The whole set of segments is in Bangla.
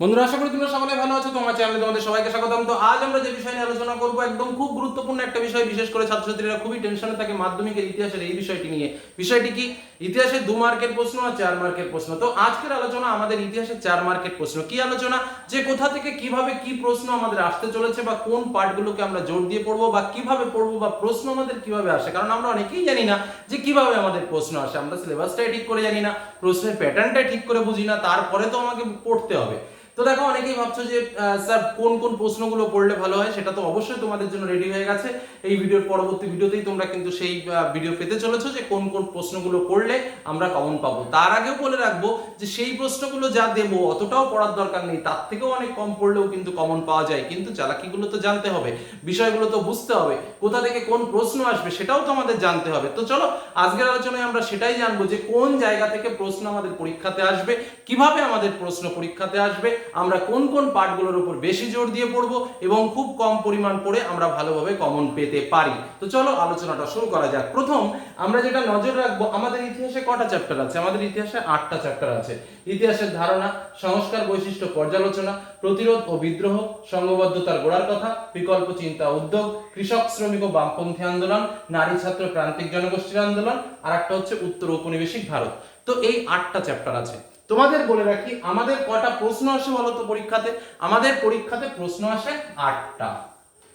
বন্ধুরা, আশা করি তোমরা সকলে ভালো আছো, তোমার চ্যানেলে তোমাদের সবাইকে স্বাগতম। তো আজ আমরা যে বিষয় নিয়ে আলোচনা করব, একদম খুব গুরুত্বপূর্ণ একটা বিষয়, বিশেষ করে ছাত্রছাত্রীরা খুবই টেনশনে থাকে মাধ্যমিকের ইতিহাসের এই বিষয়টি নিয়ে। বিষয়টি কি? ইতিহাসের দু মার্কের প্রশ্ন আর চার মার্কের প্রশ্ন। তো আজকের আলোচনা আমাদের ইতিহাসের চার মার্কের প্রশ্ন। কি আলোচনা? যে কোথা থেকে কীভাবে কি প্রশ্ন আমাদের আসতে চলেছে বা কোন পার্টগুলোকে আমরা জোর দিয়ে পড়ব বা কীভাবে পড়ব বা প্রশ্ন আমাদের কীভাবে আসে? কারণ আমরা অনেকেই জানি না যে কীভাবে আমাদের প্রশ্ন আসে। আমরা সিলেবাসটাই ঠিক করে জানি না, প্রশ্নের প্যাটার্নটাই ঠিক করে বুঝি না, তারপরে তো আমাকে পড়তে হবে। তো দেখো, অনেকেই ভাবছ যে স্যার কোন কোন প্রশ্নগুলো পড়লে ভালো হয়, সেটা তো অবশ্যই তোমাদের জন্য রেডি হয়ে গেছে। এই ভিডিওর পরবর্তী ভিডিওতেই তোমরা কিন্তু সেই ভিডিও পেতে চলেছো যে কোন কোন প্রশ্নগুলো করলে আমরা কমন পাবো। তার আগেও বলে রাখব যে সেই প্রশ্নগুলো যা দেবো, অতটাও পড়ার দরকার নেই। তার থেকেও অনেক কম পড়লেও কিন্তু কমন পাওয়া যায়। কিন্তু চালাকিগুলো তো জানতে হবে, বিষয়গুলো তো বুঝতে হবে, কোথা থেকে কোন প্রশ্ন আসবে সেটাও তো আমাদের জানতে হবে। তো চলো, আজকের আলোচনায় আমরা সেটাই জানব যে কোন জায়গা থেকে প্রশ্ন আমাদের পরীক্ষাতে আসবে, কীভাবে আমাদের প্রশ্ন পরীক্ষাতে আসবে আমরা কোন কোন পার্টগুলোর উপর বেশি জোর দিয়ে পড়ব এবং খুব কম পরিমাণ পড়ে আমরা ভালোভাবে কমন পেতে পারি। তো চলো আলোচনাটা শুরু করা যাক। প্রথম, আমরা যেটা নজর রাখব, আমাদের ইতিহাসে কটা চ্যাপ্টার আছে? আমাদের ইতিহাসে আটটা চ্যাপ্টার আছে। ইতিহাসের ধারণা, সংস্কার বৈশিষ্ট্য পর্যালোচনা, প্রতিরোধ ও বিদ্রোহ সংঘবদ্ধতার গোড়ার কথা, বিকল্প চিন্তা উদ্যোগ, কৃষক, শ্রমিক ও বামপন্থী আন্দোলন, নারী ছাত্র প্রান্তিক জনগোষ্ঠীর আন্দোলন আর একটা হচ্ছে উত্তর ঔপনিবেশিক ভারত। তো এই আটটা চ্যাপ্টার আছে। তোমাদের বলে রাখি, আমাদের কটা প্রশ্ন আসে বলতো পরীক্ষাতে? আমাদের পরীক্ষাতে প্রশ্ন আসে আটটা।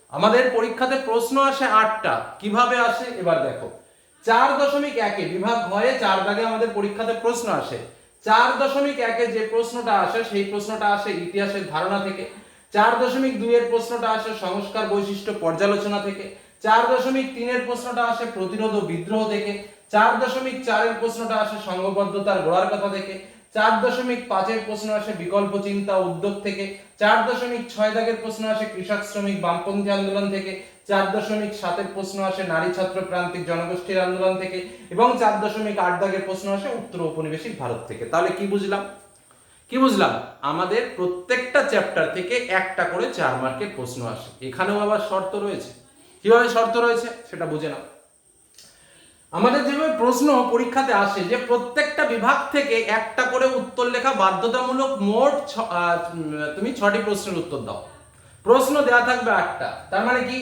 আমাদের পরীক্ষাতে প্রশ্ন আসে আটটা। কীভাবে আসে? এবার দেখো। চার দশমিক একে, বিভাগ হয়ে চার দাগে আমাদের পরীক্ষাতে প্রশ্ন আসে। চার দশমিক একে যে প্রশ্নটা আসে, সেই প্রশ্নটা আসে ইতিহাসের ধারণা থেকে। চার দশমিক দুইয়ের প্রশ্নটা আসে সংস্কার বৈশিষ্ট্য পর্যালোচনা থেকে। চার দশমিক তিনের প্রশ্নটা আসে প্রতিরোধ ও বিদ্রোহ থেকে। চার দশমিক চারের প্রশ্নটা আসে সংঘবদ্ধতার গোড়ার কথা থেকে। চার দশমিক পাঁচের প্রশ্ন আসে বিকল্প চিন্তা উদ্যোগ থেকে, চার দশমিক ছয় দাগের প্রশ্ন আসে কৃষক শ্রমিক বামপন্থী আন্দোলন থেকে, চার দশমিক সাতের প্রশ্ন আসে নারী ছাত্র প্রান্তিক জনগোষ্ঠীর আন্দোলন থেকে এবং চার দশমিক আট দাগের প্রশ্ন আসে উত্তর ঔপনিবেশিক ভারত থেকে। তাহলে কি বুঝলাম? কি বুঝলাম? আমাদের প্রত্যেকটা চ্যাপ্টার থেকে একটা করে চার মার্কের প্রশ্ন আসে। এখানেও আবার শর্ত রয়েছে। কীভাবে শর্ত রয়েছে? সেটা বুঝে নাও। আমাদের যেভাবে প্রশ্ন পরীক্ষাতে আসে যে প্রত্যেকটা বিভাগ থেকে একটা করে উত্তর লেখা বাধ্যতামূলক মোট তুমি ছটি প্রশ্নের উত্তর দাও। প্রশ্ন দেওয়া থাকবে আটটা। তার মানে কি?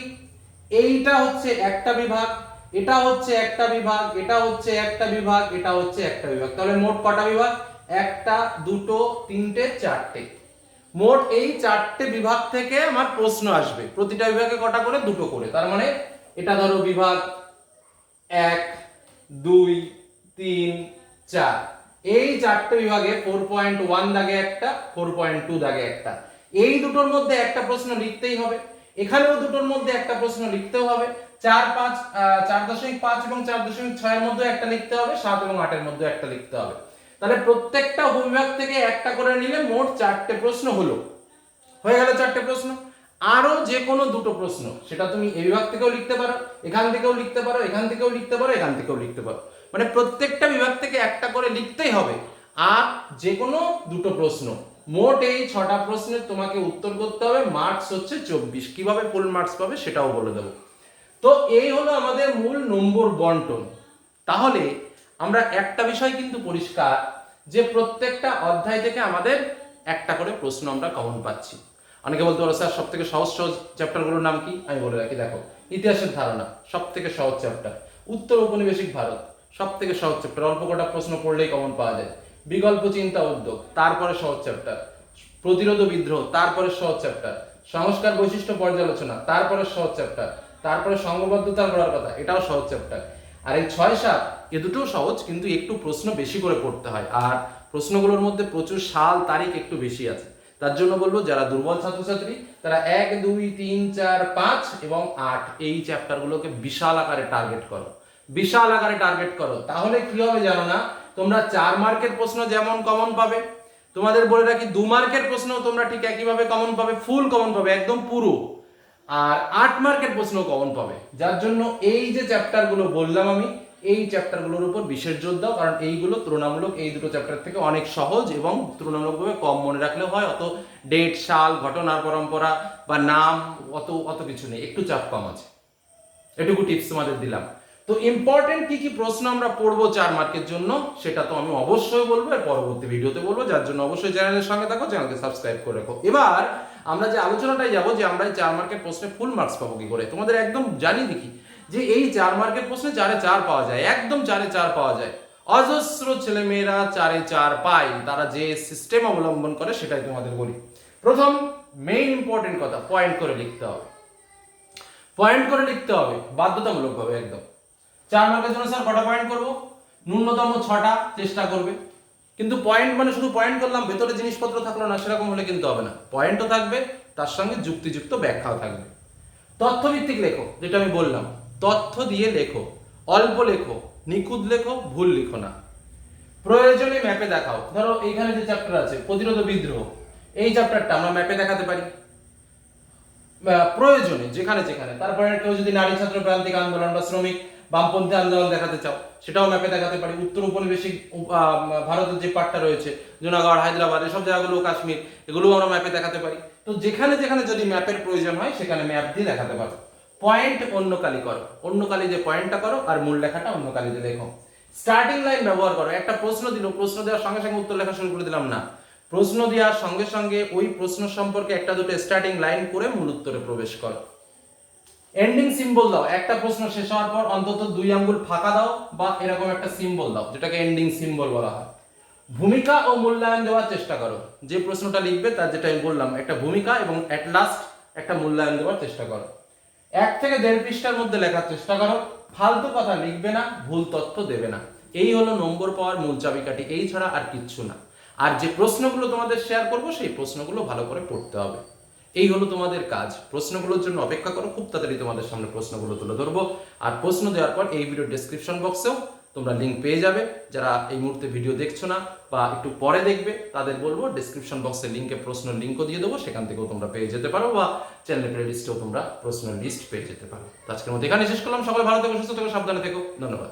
এইটা হচ্ছে একটা বিভাগ, এটা হচ্ছে একটা বিভাগ, এটা হচ্ছে একটা বিভাগ, এটা হচ্ছে একটা বিভাগ। তাহলে মোট কটা বিভাগ? একটা, দুটো, তিনটে, চারটে। মোট এই চারটে বিভাগ থেকে আমার প্রশ্ন আসবে। প্রতিটা বিভাগে কটা করে? দুটো করে। তার মানে এটা ধরো বিভাগ এক দুই, তিন, চার। এই চারটে বিভাগে ফোর পয়েন্ট ওয়ান দাগে একটা ফোর পয়েন্ট টু দাগে একটা। এই দুটোর মধ্যে একটা প্রশ্ন লিখতেই হবে। এখানেও দুটোর মধ্যে একটা প্রশ্ন লিখতেও হবে। চার পাঁচ চার দশমিক পাঁচ এবং চার দশমিক ছয়ের মধ্যে একটা লিখতে হবে, সাত এবং আটের মধ্যে একটা লিখতে হবে। তাহলে প্রত্যেকটা উপবিভাগ থেকে একটা করে নিলে মোট চারটে প্রশ্ন হলো। হয়ে গেল চারটে প্রশ্ন। আরও যে কোনো দুটো প্রশ্ন, সেটা তুমি এই বিভাগ থেকেও লিখতে পারো, এখান থেকেও লিখতে পারো, এখান থেকেও লিখতে পারো, এখান থেকেও লিখতে পারো। মানে প্রত্যেকটা বিভাগ থেকে একটা করে লিখতেই হবে। আর যে কোনো দুটো প্রশ্ন, মোট এই ছটা প্রশ্নের তোমাকে উত্তর করতে হবে মার্কস হচ্ছে চব্বিশ। কীভাবে ফুল মার্কস পাবে সেটাও বলে দেবো। তো এই হলো আমাদের মূল নম্বর বন্টন। তাহলে আমরা একটা বিষয় কিন্তু পরিষ্কার, যে প্রত্যেকটা অধ্যায় থেকে আমাদের একটা করে প্রশ্ন আমরা কমন পাচ্ছি। অনেকে বলতে পারো, স্যার সব থেকে সহজ সহজ চ্যাপ্টারগুলোর নাম কি? আমি বলে রাখি, দেখো, ইতিহাসের ধারণা সব থেকে সহজ চ্যাপ্টার। উত্তর ঔপনিবেশিক ভারত সব থেকে সহজ চ্যাপ্টার। অল্প কটা প্রশ্ন পড়লেই কমন পাওয়া যায়। বিকল্প চিন্তা উদ্যোগ, তারপরে সহজ চ্যাপ্টার। প্রতিরোধ বিদ্রোহ, তারপরে সহজ চ্যাপ্টার। সংস্কার বৈশিষ্ট্য পর্যালোচনা, তারপরে সহজ চ্যাপ্টার। তারপরে সংঘবদ্ধতার করার কথা, এটাও সহজ চ্যাপ্টার। আর এই ছয় সাত, এ দুটোও সহজ, কিন্তু একটু প্রশ্ন বেশি করে পড়তে হয়। আর প্রশ্নগুলোর মধ্যে প্রচুর সাল তারিখ একটু বেশি আছে। তার জন্য বলব, যারা দুর্বল ছাত্রছাত্রী, তারা এক, দুই, তিন, চার, পাঁচ এবং আট, এই চ্যাপ্টারগুলোকে বিশাল আকারে টার্গেট করো। বিশাল আকারে টার্গেট করো। তাহলে কি হবে জানো না? তোমরা চার মার্কের প্রশ্ন যেমন কমন পাবে, তোমাদের বলে রাখি, দু মার্কের প্রশ্ন তোমরা ঠিক একইভাবে কমন পাবে ফুল কমন পাবে, একদম পুরো। আর আট মার্কের প্রশ্ন কমন পাবে। যার জন্য এই যে চ্যাপ্টারগুলো বললাম আমি এই চ্যাপ্টারগুলোর উপর বিশেষ জোর দাও, কারণ এইগুলো তুলনামূলক এই দুটো চ্যাপ্টার থেকে অনেক সহজ এবং তুলনামূলকভাবে কম মনে রাখলেও হয়। অত ডেট সাল, ঘটনার পরম্পরা বা নাম, অত অত কিছু নেই। একটু চাপ কম আছে। এটুকু টিপস তোমাদের দিলাম। তো ইম্পর্টেন্ট কি কি প্রশ্ন আমরা পড়ব চার মার্কের জন্য, সেটা তো আমি অবশ্যই বলব। আর পরবর্তী ভিডিওতে বলব। যার জন্য অবশ্যই চ্যানেলের সঙ্গে থাকো, চ্যানেলকে সাবস্ক্রাইব করে রাখো। এবার আমরা যে আলোচনাটাই যাব, যে আমরা চার মার্কের প্রশ্নে ফুল মার্কস পাবো কি করে, তোমাদের একদম জানি দেখি। যে এই চার মার্কের প্রশ্নে চারে চার পাওয়া যায়, একদম চারে চার পাওয়া যায়। অজস্র ছেলেমেয়েরা চারে চার পায়, তারা যে সিস্টেম অবলম্বন করে সেটাই তোমাদের বলি। প্রথম মেইন ইম্পর্টেন্ট কথা পয়েন্ট করে লিখতে হবে। পয়েন্ট করে লিখতে হবে বাধ্যতামূলক বাধ্যতামূলকভাবে একদম। চার মার্কের জন্য স্যার কটা পয়েন্ট করব? ন্যূনতম ছটা চেষ্টা করবে। কিন্তু পয়েন্ট মানে শুধু পয়েন্ট করলাম, ভেতরে জিনিসপত্র থাকল না, সেরকম হলে কিন্তু হবে না। পয়েন্টও থাকবে, তার সঙ্গে যুক্তিযুক্ত ব্যাখ্যাও থাকবে। তথ্যভিত্তিক লেখো যেটা আমি বললাম তথ্য দিয়ে লেখো, অল্প লেখো, নিখুঁত লেখো, ভুল লিখো না। প্রয়োজনে ম্যাপে দেখাও। ধরো এইখানে যে চ্যাপ্টার আছে, প্রতিরোধ বিদ্রোহ, এই চ্যাপ্টারটা আমরা ম্যাপে দেখাতে পারি। প্রয়োজনে, যেখানে যেখানে। তারপরে কেউ যদি নারী ছাত্র প্রান্তিক আন্দোলন বা শ্রমিক, বামপন্থী আন্দোলন দেখাতে চাও, সেটাও ম্যাপে দেখাতে পারি। উত্তর উপনিবেশিক ভারতের যে পার্টটা রয়েছে, জুনাগড়, হায়দ্রাবাদ, এসব জায়গাগুলো, কাশ্মীর, এগুলোও আমরা ম্যাপে দেখাতে পারি। তো যেখানে যেখানে যদি ম্যাপের প্রয়োজন হয়, সেখানে ম্যাপ দিয়ে দেখাতে পারো। পয়েন্ট অন্য কালি করো। অন্য কালি যে পয়েন্টটা করো আর মূল লেখাটা অন্য কালিতে লেখো। স্টার্টিং লাইন ব্যবহার করো। একটা প্রশ্ন দিল, প্রশ্ন দেওয়ার সঙ্গে সঙ্গে উত্তর লেখা শুরু করে দিলাম না। প্রশ্ন দেওয়ার সঙ্গে সঙ্গে ওই প্রশ্ন সম্পর্কে একটা দুটো স্টার্টিং লাইন করে মূল উত্তরে প্রবেশ করো। এন্ডিং সিম্বল দাও। একটা প্রশ্ন শেষ হওয়ার পর অন্তত দুই আঙ্গুল ফাঁকা দাও বা এরকম একটা সিম্বল দাও, যেটাকে এন্ডিং সিম্বল বলা হয়। ভূমিকা ও মূল্যায়ন দেওয়ার চেষ্টা করো। যে প্রশ্নটা লিখবে তার যেটা আমি বললাম, একটা ভূমিকা এবং অ্যাট লাস্ট একটা মূল্যায়ন দেওয়ার চেষ্টা করো। এক থেকে দেড় পৃষ্ঠার মধ্যে লেখার চেষ্টা করো। ফালতু কথা লিখবে না, ভুল তথ্য দেবে না। এই হলো নম্বর পাওয়ার মূল চাবিকাঠি, এই ছাড়া আর কিচ্ছু না। আর যে প্রশ্নগুলো তোমাদের শেয়ার করব, সেই প্রশ্নগুলো ভালো করে পড়তে হবে। এই হলো তোমাদের কাজ। প্রশ্নগুলোর জন্য অপেক্ষা করো, খুব তাড়াতাড়ি তোমাদের সামনে প্রশ্নগুলো তুলে ধরবো। আর প্রশ্ন দেওয়ার পর এই ভিডিও ডেসক্রিপশন বক্সেও তোমরা লিঙ্ক পেয়ে যাবে। যারা এই মুহূর্তে ভিডিও দেখছ না বা একটু পরে দেখবে, তাদের বলব ডিসক্রিপশন বক্সে লিঙ্কে প্রশ্ন লিঙ্কও দিয়ে দেবো। সেখান থেকেও তোমরা পেয়ে যেতে পারো বা চ্যানেল প্লে লিস্টেও তোমরা প্রশ্নের লিস্ট পেয়ে যেতে পারো। তো আজকের মধ্যে এখানে শেষ করলাম। সবাই ভালো থেকো, সুস্থ থেকো, সাবধানে থেকো। ধন্যবাদ।